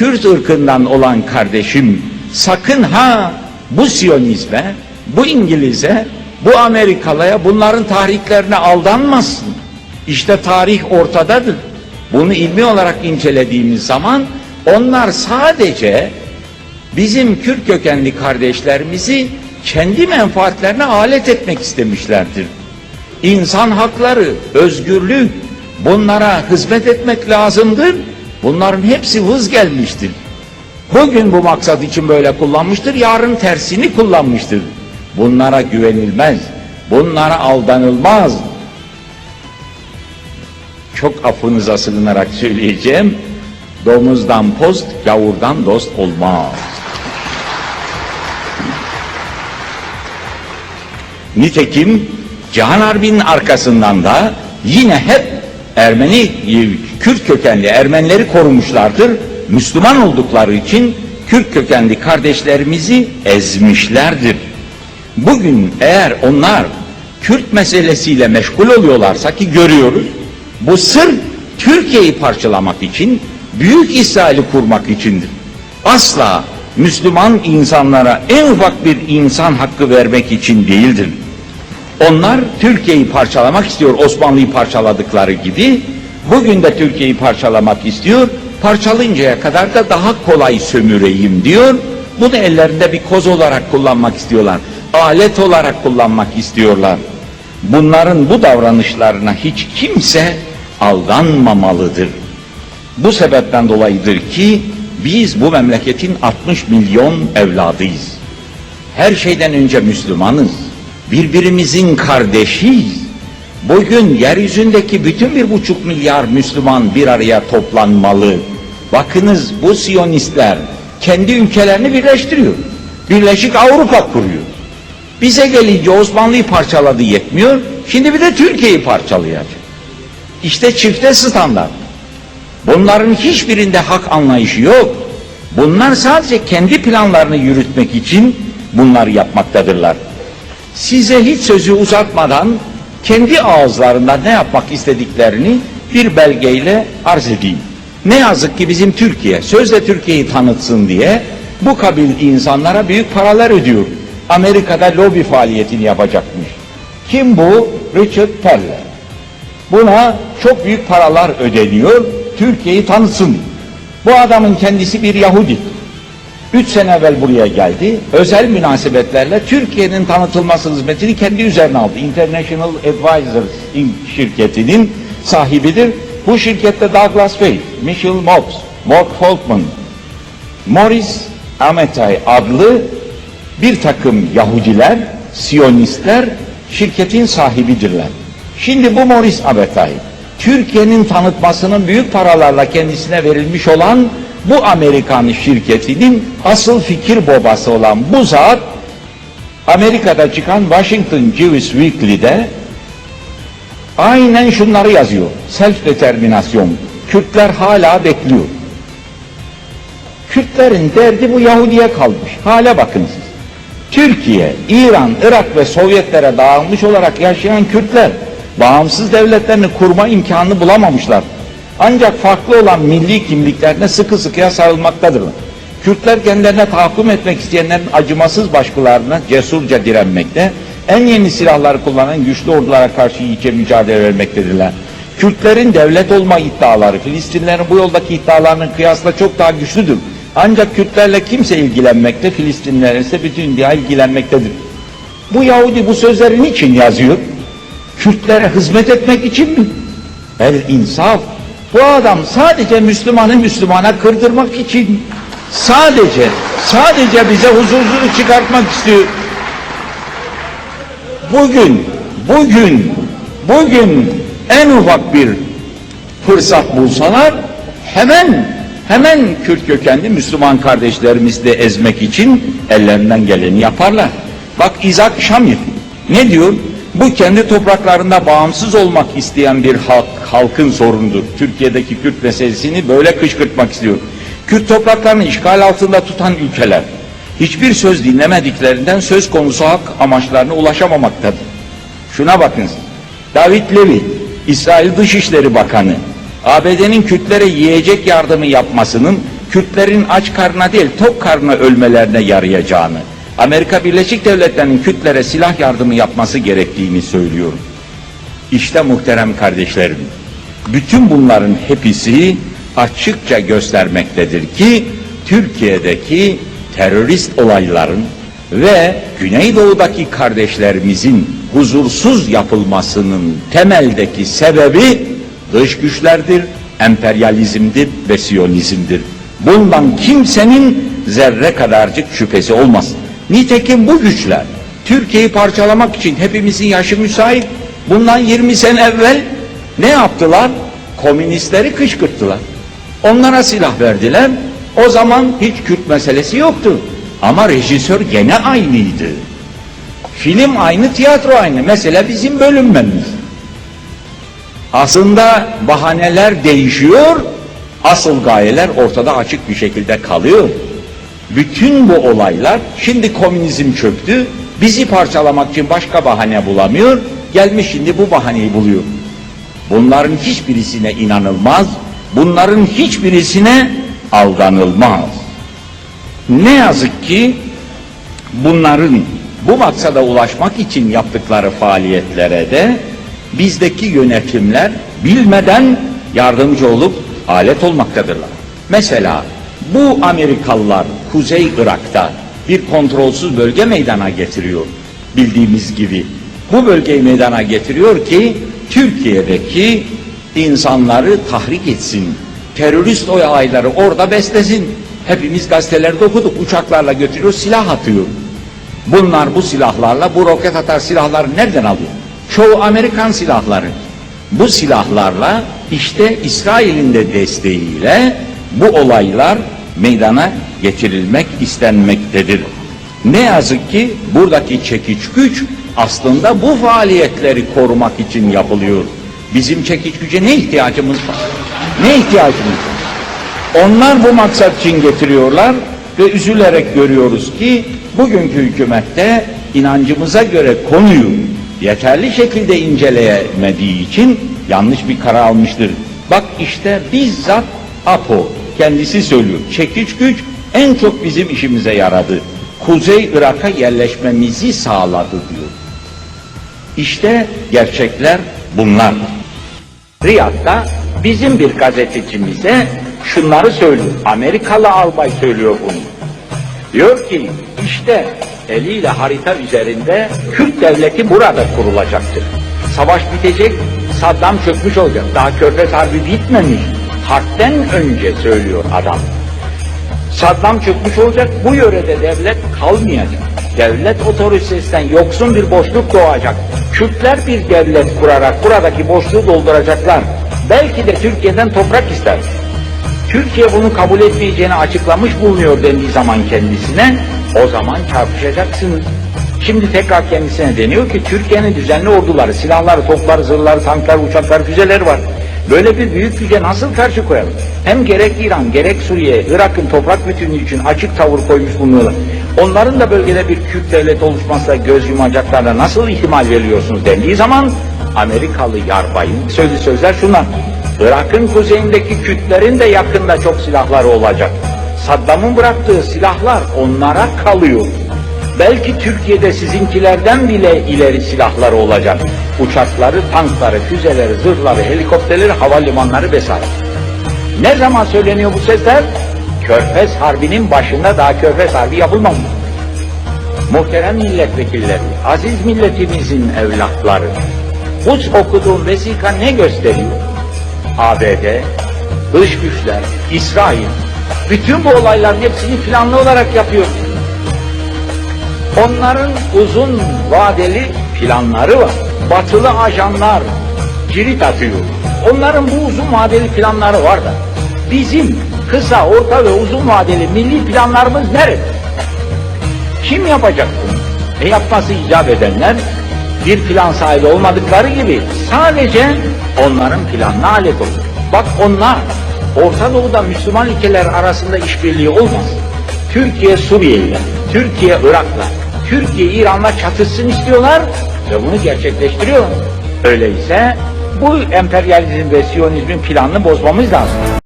Kürt ırkından olan kardeşim sakın ha bu Siyonizme, bu İngiliz'e, bu Amerikalıya bunların tarihlerine aldanmasın. İşte tarih ortadadır. Bunu ilmi olarak incelediğimiz zaman onlar sadece bizim Kürt kökenli kardeşlerimizi kendi menfaatlerine alet etmek istemişlerdir. İnsan hakları, özgürlük bunlara hizmet etmek lazımdır. Bunların hepsi vız gelmiştir. Bugün bu maksat için böyle kullanmıştır, yarın tersini kullanmıştır. Bunlara güvenilmez, bunlara aldanılmaz. Çok affınıza sığınarak söyleyeceğim, domuzdan post, gavurdan dost olmaz. Nitekim Cihan Harbi'nin arkasından da yine hep Ermeni, Kürt kökenli Ermenileri korumuşlardır. Müslüman oldukları için Kürt kökenli kardeşlerimizi ezmişlerdir. Bugün eğer onlar Kürt meselesiyle meşgul oluyorlarsa ki görüyoruz, bu sır Türkiye'yi parçalamak için, Büyük İsrail'i kurmak içindir. Asla Müslüman insanlara en ufak bir insan hakkı vermek için değildir. Onlar Türkiye'yi parçalamak istiyor Osmanlı'yı parçaladıkları gibi. Bugün de Türkiye'yi parçalamak istiyor. Parçalayıncaya kadar da daha kolay sömüreyim diyor. Bunu ellerinde bir koz olarak kullanmak istiyorlar. Alet olarak kullanmak istiyorlar. Bunların bu davranışlarına hiç kimse aldanmamalıdır. Bu sebepten dolayıdır ki biz bu memleketin 60 milyon evladıyız. Her şeyden önce Müslümanız. Birbirimizin kardeşiyiz. Bugün yeryüzündeki bütün bir buçuk milyar Müslüman bir araya toplanmalı. Bakınız bu Siyonistler kendi ülkelerini birleştiriyor. Birleşik Avrupa kuruyor. Bize gelince Osmanlı'yı parçaladı yetmiyor. Şimdi bir de Türkiye'yi parçalayacak. İşte çifte standart. Bunların hiçbirinde hak anlayışı yok. Bunlar sadece kendi planlarını yürütmek için bunları yapmaktadırlar. Size hiç sözü uzatmadan kendi ağızlarından ne yapmak istediklerini bir belgeyle arz edeyim. Ne yazık ki bizim Türkiye sözle Türkiye'yi tanıtsın diye bu kabil insanlara büyük paralar ödüyor. Amerika'da lobi faaliyetini yapacakmış. Kim bu? Richard Teller. Buna çok büyük paralar ödeniyor. Türkiye'yi tanıtsın. Bu adamın kendisi bir Yahudi. Üç sene evvel buraya geldi. Özel münasebetlerle Türkiye'nin tanıtılması hizmetini kendi üzerine aldı. International Advisors Inc. şirketinin sahibidir. Bu şirkette Douglas Faith, Michel Mobs, Mark Folkman, Morris Ametay adlı bir takım Yahudiler, Siyonistler şirketin sahibidirler. Şimdi bu Morris Ametay, Türkiye'nin tanıtmasının büyük paralarla kendisine verilmiş olan bu Amerikan şirketinin asıl fikir babası olan bu zat Amerika'da çıkan Washington Jewish Weekly'de aynen şunları yazıyor. Self determinasyon. Kürtler hala bekliyor. Kürtlerin derdi bu Yahudi'ye kalmış. Hale bakın siz. Türkiye, İran, Irak ve Sovyetlere dağılmış olarak yaşayan Kürtler bağımsız devletlerini kurma imkanını bulamamışlar. Ancak farklı olan milli kimliklerine sıkı sıkıya sarılmaktadırlar. Kürtler kendilerine tahakküm etmek isteyenlerin acımasız başkalarına cesurca direnmekte, en yeni silahları kullanan güçlü ordulara karşı iyice mücadele vermektedirler. Kürtlerin devlet olma iddiaları, Filistinlerin bu yoldaki iddialarının kıyasla çok daha güçlüdür. Ancak Kürtlerle kimse ilgilenmekte, Filistinler ise bütün dünya ilgilenmektedir. Bu Yahudi bu sözleri niçin yazıyor? Kürtlere hizmet etmek için mi? El insaf. Bu adam sadece Müslümanı Müslümana kırdırmak için sadece sadece bize huzursuzluk çıkartmak istiyor. Bugün bugün bugün en ufak bir fırsat bulsalar hemen hemen Kürt kökenli Müslüman kardeşlerimizi de ezmek için ellerinden geleni yaparlar. Bak İzak Şamir ne diyor? Bu kendi topraklarında bağımsız olmak isteyen bir halk, halkın sorunudur. Türkiye'deki Kürt meselesini böyle kışkırtmak istiyor. Kürt topraklarını işgal altında tutan ülkeler hiçbir söz dinlemediklerinden söz konusu hak amaçlarına ulaşamamaktadır. Şuna bakın. David Levy, İsrail Dışişleri Bakanı, ABD'nin Kürtlere yiyecek yardımı yapmasının Kürtlerin aç karnına değil tok karnına ölmelerine yarayacağını, Amerika Birleşik Devletleri'nin Kürtlere silah yardımı yapması gerektiğini söylüyorum. İşte muhterem kardeşlerim, bütün bunların hepsi açıkça göstermektedir ki Türkiye'deki terörist olayların ve Güneydoğu'daki kardeşlerimizin huzursuz yapılmasının temeldeki sebebi dış güçlerdir, emperyalizmdir ve siyonizmdir. Bundan kimsenin zerre kadarcık şüphesi olmaz. Nitekim bu güçler Türkiye'yi parçalamak için hepimizin yaşı müsait. Bundan 20 sene evvel ne yaptılar? Komünistleri kışkırttılar. Onlara silah verdiler. O zaman hiç Kürt meselesi yoktu. Ama rejisör gene aynıydı. Film aynı, tiyatro aynı. Mesele bizim bölünmemiz. Aslında bahaneler değişiyor, asıl gayeler ortada açık bir şekilde kalıyor. Bütün bu olaylar, şimdi komünizm çöktü, bizi parçalamak için başka bahane bulamıyor, gelmiş şimdi bu bahaneyi buluyor. Bunların hiçbirisine inanılmaz, bunların hiçbirisine aldanılmaz. Ne yazık ki bunların bu maksada ulaşmak için yaptıkları faaliyetlere de bizdeki yönetimler bilmeden yardımcı olup alet olmaktadırlar. Mesela bu Amerikalılar Kuzey Irak'ta bir kontrolsüz bölge meydana getiriyor bildiğimiz gibi. Bu bölgeyi meydana getiriyor ki Türkiye'deki insanları tahrik etsin. Terörist olayları orada beslesin. Hepimiz gazetelerde okuduk. Uçaklarla götürüyor, silah atıyor. Bunlar bu silahlarla, bu roket atar silahları nereden alıyor? Çoğu Amerikan silahları. Bu silahlarla işte İsrail'in de desteğiyle bu olaylar meydana getirilmek istenmektedir. Ne yazık ki buradaki çekiç güç aslında bu faaliyetleri korumak için yapılıyor. Bizim çekiç güce ne ihtiyacımız var? Ne ihtiyacımız var? Onlar bu maksat için getiriyorlar ve üzülerek görüyoruz ki bugünkü hükümette inancımıza göre konuyu yeterli şekilde inceleyemediği için yanlış bir karar almıştır. Bak işte bizzat APO kendisi söylüyor. Çekiç güç en çok bizim işimize yaradı. Kuzey Irak'a yerleşmemizi sağladı diyor. İşte gerçekler bunlar. Riyad'da bizim bir gazetecimize şunları söylüyor. Amerikalı albay söylüyor bunu. Diyor ki işte eliyle harita üzerinde Kürt devleti burada kurulacaktır. Savaş bitecek, Saddam çökmüş olacak. Daha Körfez Harbi bitmemiş. Harpten önce söylüyor adam. Saddam çökmüş olacak, bu yörede devlet kalmayacak. Devlet otoritesinden yoksun bir boşluk doğacak. Kürtler bir devlet kurarak buradaki boşluğu dolduracaklar. Belki de Türkiye'den toprak ister. Türkiye bunu kabul etmeyeceğini açıklamış bulunuyor dendiği zaman kendisine, o zaman çarpışacaksınız. Şimdi tekrar kendisine deniyor ki Türkiye'nin düzenli orduları, silahları, topları, zırhları, tanklar, uçaklar, füzeleri var. Böyle bir büyük güce nasıl karşı koyalım? Hem gerek İran, gerek Suriye, Irak'ın toprak bütünlüğü için açık tavır koymuş bulunuyorlar. Onların da bölgede bir Kürt devlet oluşmasına göz yumacaklarına nasıl ihtimal veriyorsunuz dendiği zaman Amerikalı yarbayın söylediği sözler şunlar. Irak'ın kuzeyindeki Kürtlerin de yakında çok silahları olacak. Saddam'ın bıraktığı silahlar onlara kalıyor. Belki Türkiye'de sizinkilerden bile ileri silahları olacak. Uçakları, tankları, füzeleri, zırhları, helikopterleri, havalimanları vesaire. Ne zaman söyleniyor bu sözler? Körfez Harbi'nin başında daha Körfez Harbi yapılmamış. Muhterem milletvekilleri, aziz milletimizin evlatları, bu okuduğum vesika ne gösteriyor? ABD, dış güçler, İsrail, bütün bu olayların hepsini planlı olarak yapıyor. Onların uzun vadeli planları var. Batılı ajanlar cirit atıyor. Onların bu uzun vadeli planları var da bizim kısa, orta ve uzun vadeli milli planlarımız nerede? Kim yapacak bunu? E yapması icap edenler bir plan sahibi olmadıkları gibi sadece onların planına alet olur. Bak onlar Orta Doğu'da Müslüman ülkeler arasında işbirliği olmaz. Türkiye Suriye'yle, Türkiye Irak'la, Türkiye İran'la çatışsın istiyorlar ve bunu gerçekleştiriyorlar. Öyleyse bu emperyalizm ve siyonizmin planını bozmamız lazım.